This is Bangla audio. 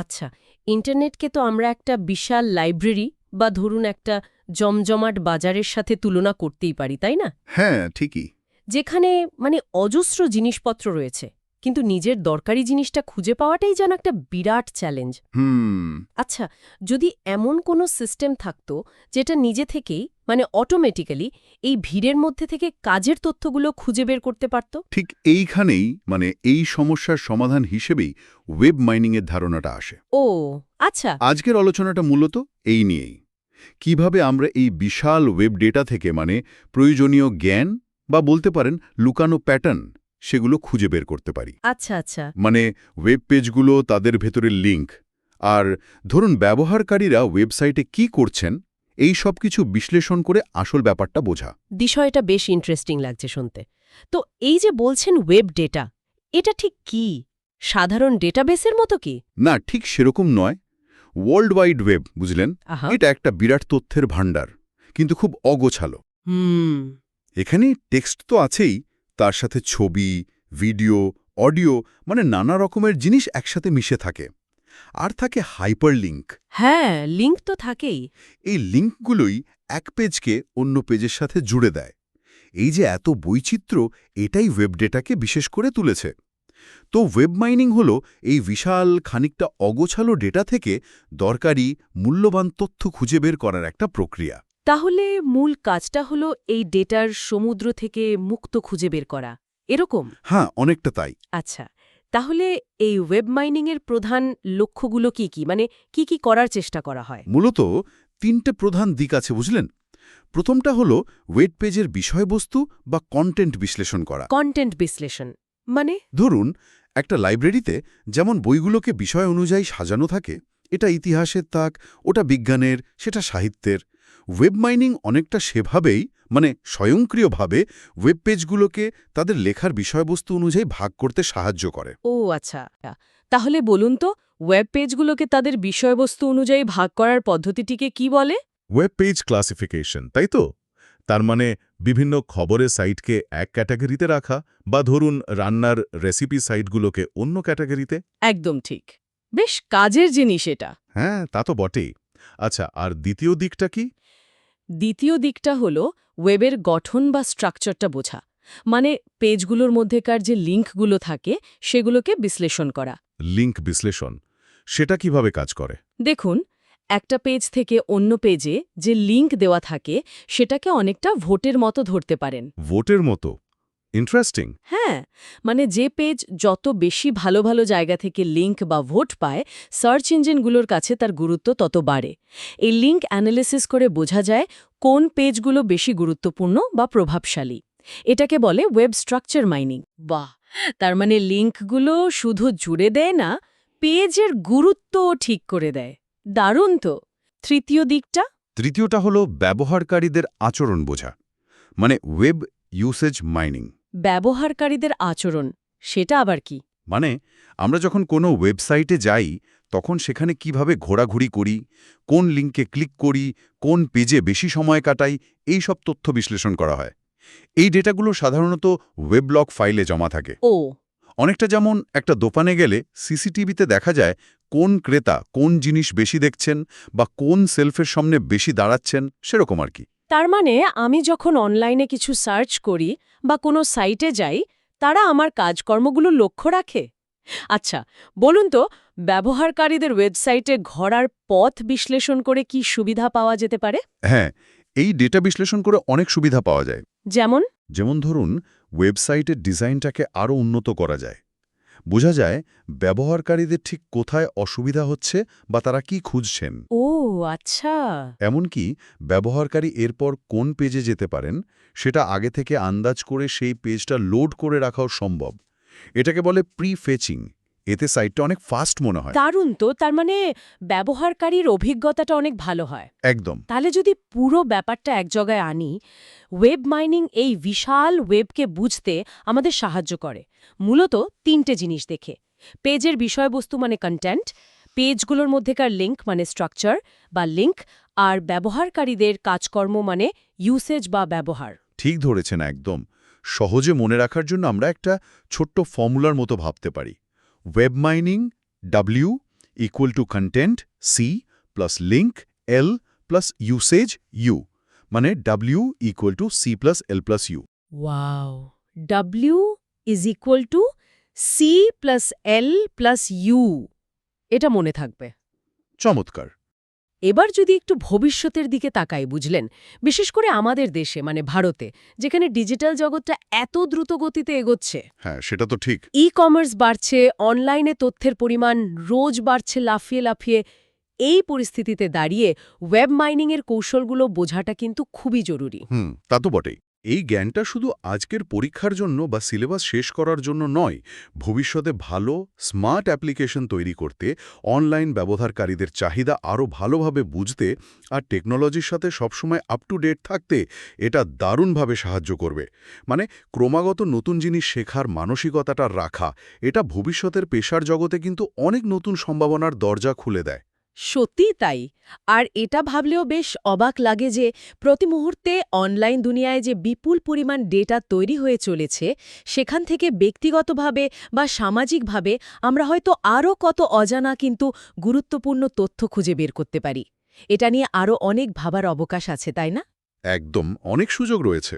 আচ্ছা ইন্টারনেটকে তো আমরা একটা বিশাল লাইব্রেরি বা ধরুন একটা জমজমাট বাজারের সাথে তুলনা করতেই পারি তাই না? হ্যাঁ ঠিকই। যেখানে মানে অজস্র জিনিসপত্র রয়েছে। কিন্তু নিজের দরকারি জিনিসটা খুঁজে পাওয়াটাই যেন একটা বিরাট চ্যালেঞ্জ হুম। আচ্ছা যদি এমন কোনো সিস্টেম থাকতো যেটা নিজে থেকেই মানে অটোমেটিক্যালি এই ভিড়ের মধ্যে থেকে কাজের তথ্যগুলো খুঁজে বের করতে পারত? ঠিক এইখানেই মানে এই সমস্যার সমাধান হিসেবেই ওয়েব মাইনিংয়ের ধারণাটা আসে। ও আচ্ছা। আজকের আলোচনাটা মূলত এই নিয়েই। কীভাবে আমরা এই বিশাল ওয়েব ডেটা থেকে মানে প্রয়োজনীয় জ্ঞান বা বলতে পারেন লুকানো প্যাটার্ন সেগুলো খুঁজে বের করতে পারি। আচ্ছা আচ্ছা। মানে ওয়েব পেজগুলো তাদের ভেতরের লিঙ্ক আর ধরুন ব্যবহারকারীরা ওয়েবসাইটে কি করছেন এই সব কিছু বিশ্লেষণ করে আসল ব্যাপারটা বোঝা। বিষয়টা বেশ ইন্টারেস্টিং লাগছে শুনতে। তো এই যে বলছেন ওয়েব ডেটা এটা ঠিক কি? সাধারণ ডেটাবেসের মতো কি? না ঠিক সেরকম নয়। ওয়ার্ল্ড ওয়াইড ওয়েব বুঝলেন? এটা একটা বিরাট তথ্যের ভাণ্ডার কিন্তু খুব অগোছালো। হুম। এখানে টেক্সট তো আছেই তার সাথে ছবি ভিডিও অডিও মানে নানা রকমের জিনিস একসাথে মিশে থাকে। আর থাকে হাইপার লিঙ্ক হ্যাঁ লিঙ্ক তো থাকেই। এই লিঙ্কগুলোই এক পেজকে অন্য পেজের সাথে জুড়ে দেয়। এই যে এত বৈচিত্র্য এটাই ওয়েব ডেটাকে বিশেষ করে তুলেছে। তো ওয়েব মাইনিং হল এই বিশাল খানিকটা অগোছালো ডেটা থেকে দরকারি মূল্যবান তথ্য খুঁজে বের করার একটা প্রক্রিয়া। তাহলে মূল কাজটা হলো এই ডেটার সমুদ্র থেকে মুক্ত খুঁজে বের করা। এরকম? হ্যাঁ অনেকটা তাই। আচ্ছা তাহলে এই ওয়েব মাইনিংয়ের প্রধান লক্ষ্যগুলো কি কি? মানে কি কি করার চেষ্টা করা হয়? মূলত তিনটে প্রধান দিক আছে বুঝলেন? প্রথমটা হল ওয়েব পেজের বিষয়বস্তু বা কন্টেন্ট বিশ্লেষণ করা। কন্টেন্ট বিশ্লেষণ মানে? ধরুন একটা লাইব্রেরিতে যেমন বইগুলোকে বিষয় অনুযায়ী সাজানো থাকে এটা ইতিহাসের তাক ওটা বিজ্ঞানের সেটা সাহিত্যের। ওয়েব মাইনিং অনেকটা সেভাবেই মানে স্বয়ংক্রিয়ভাবে ওয়েব পেজগুলোকে তাদের লেখার বিষয়বস্তু অনুযায়ী ভাগ করতে সাহায্য করে। ও আচ্ছা। তাহলে বলুন তো ওয়েব পেজগুলোকে তাদের বিষয়বস্তু অনুযায়ী ভাগ করার পদ্ধতিটিকে কি বলে? ওয়েব পেজ ক্লাসিফিকেশন তাই তো? তার মানে বিভিন্ন খবরের সাইটকে এক ক্যাটাগরিতে রাখা বা ধরুন রান্নার রেসিপি সাইটগুলোকে অন্য ক্যাটাগরিতে একদম ঠিক। বেশ কাজের জিনিস এটা। হ্যাঁ তা তো বটেই। আচ্ছা আর দ্বিতীয় দিকটা কি? দ্বিতীয় দিকটা হল ওয়েবের গঠন বা স্ট্রাকচারটা বোঝা মানে পেজগুলোর মধ্যেকার যে লিঙ্কগুলো থাকে সেগুলোকে বিশ্লেষণ করা। লিঙ্ক বিশ্লেষণ সেটা কীভাবে কাজ করে? দেখুন একটা পেজ থেকে অন্য পেজে যে লিঙ্ক দেওয়া থাকে সেটাকে অনেকটা ভোটের মতো ধরতে পারেন। ভোটের মতো? ইন্টারেস্টিং হ্যাঁ মানে যে পেজ যত বেশি ভালো ভালো জায়গা থেকে লিঙ্ক বা ভোট পায় সার্চ ইঞ্জিনগুলোর কাছে তার গুরুত্ব তত বাড়ে। এই লিঙ্ক অ্যানালিসিস করে বোঝা যায় কোন পেজগুলো বেশি গুরুত্বপূর্ণ বা প্রভাবশালী। এটাকে বলে ওয়েব স্ট্রাকচার মাইনিং বাহ! তার মানে লিঙ্কগুলো শুধু জুড়ে দেয় না পেজের গুরুত্বও ঠিক করে দেয়। দারুণ তো! তৃতীয় দিকটা? তৃতীয়টা হল ব্যবহারকারীদের আচরণ বোঝা মানে ওয়েব ইউসেজ মাইনিং ব্যবহারকারীদের আচরণ সেটা আবার কি? মানে আমরা যখন কোনো ওয়েবসাইটে যাই তখন সেখানে কীভাবে ঘোরাঘুরি করি কোন লিঙ্কে ক্লিক করি কোন পেজে বেশি সময় কাটাই এই সব তথ্য বিশ্লেষণ করা হয়। এই ডেটাগুলো সাধারণত ওয়েবলগ ফাইলে জমা থাকে। ও। অনেকটা যেমন একটা দোকানে গেলে সিসিটিভিতে দেখা যায় কোন ক্রেতা কোন জিনিস বেশি দেখছেন বা কোন সেলফের সামনে বেশি দাঁড়াচ্ছেন সেরকম আর কি। তার মানে আমি যখন অনলাইনে কিছু সার্চ করি বা কোনো সাইটে যাই তারা আমার কাজকর্মগুলো লক্ষ্য রাখে? আচ্ছা বলুন তো ব্যবহারকারীদের ওয়েবসাইটে ঘোরার পথ বিশ্লেষণ করে কি সুবিধা পাওয়া যেতে পারে? হ্যাঁ এই ডেটা বিশ্লেষণ করে অনেক সুবিধা পাওয়া যায়। যেমন? যেমন ধরুন ওয়েবসাইটের ডিজাইনটাকে আরও উন্নত করা যায়। বোঝা যায় ব্যবহারকারীদের ঠিক কোথায় অসুবিধা হচ্ছে বা তারা কি খুঁজছেন। ও আচ্ছা। এমনকি ব্যবহারকারী এরপর কোন পেজে যেতে পারেন সেটা আগে থেকে আন্দাজ করে সেই পেজটা লোড করে রাখাও সম্ভব। এটাকে বলে প্রি ফেচিং এতে সাইটটা অনেক ফাস্ট মনে হয়। দারুণ তো তার মানে ব্যবহারকারীর অভিজ্ঞতাটা অনেক ভালো হয়। একদম। তাহলে যদি পুরো ব্যাপারটা এক জায়গায় আনি ওয়েব মাইনিং এই বিশাল ওয়েবকে বুঝতে আমাদের সাহায্য করে। মূলত তিনটে জিনিস দেখে। পেজের বিষয়বস্তু মানে কন্টেন্ট পেজগুলোর মধ্যেকার লিঙ্ক মানে স্ট্রাকচার বা লিঙ্ক আর ব্যবহারকারীদের কাজকর্ম মানে ইউসেজ বা ব্যবহার। ঠিক ধরেছেন একদম। সহজে মনে রাখার জন্য আমরা একটা ছোট্ট ফর্মুলার মতো ভাবতে পারি। Web mining W equal to content C plus link L plus usage U মানে W equal to C plus L plus U wow W is equal to C plus L plus U এটা মনে থাকবে। চমৎকার। এবার যদি একটু ভবিষ্যতের দিকে তাকাই বুঝলেন? বিশেষ করে আমাদের দেশে মানে ভারতে যেখানে ডিজিটাল জগৎটা এত দ্রুত গতিতে এগোচ্ছে। হ্যাঁ সেটা তো ঠিক। ই কমার্স বাড়ছে অনলাইনে তথ্যের পরিমাণ রোজ বাড়ছে লাফিয়ে লাফিয়ে। এই পরিস্থিতিতে দাঁড়িয়ে ওয়েব মাইনিংয়ের কৌশলগুলো বোঝাটা কিন্তু খুবই জরুরি। হুম তা তো বটেই। এই জ্ঞানটা শুধু আজকের পরীক্ষার জন্য বা সিলেবাস শেষ করার জন্য নয়, ভবিষ্যতে ভালো, স্মার্ট অ্যাপ্লিকেশন তৈরি করতে, অনলাইন ব্যবহারকারীদের চাহিদা আরও ভালোভাবে বুঝতে আর টেকনোলজির সাথে সবসময় আপ টু ডেট থাকতে এটা দারুণভাবে সাহায্য করবে। মানে ক্রমাগত নতুন জিনিস শেখার মানসিকতাটা রাখা, এটা ভবিষ্যতের পেশার জগতে কিন্তু অনেক নতুন সম্ভাবনার দরজা খুলে দেয়। সত্যি তাই। আর এটা ভাবলেও বেশ অবাক লাগে যে প্রতি মুহূর্তে অনলাইন দুনিয়ায় যে বিপুল পরিমাণ ডেটা তৈরি হয়ে চলেছে, সেখান থেকে ব্যক্তিগতভাবে বা সামাজিকভাবে আমরা হয়তো আরও কত অজানা কিন্তু গুরুত্বপূর্ণ তথ্য খুঁজে বের করতে পারি। এটা নিয়ে আরও অনেক ভাবার অবকাশ আছে, তাই না? একদম, অনেক সুযোগ রয়েছে।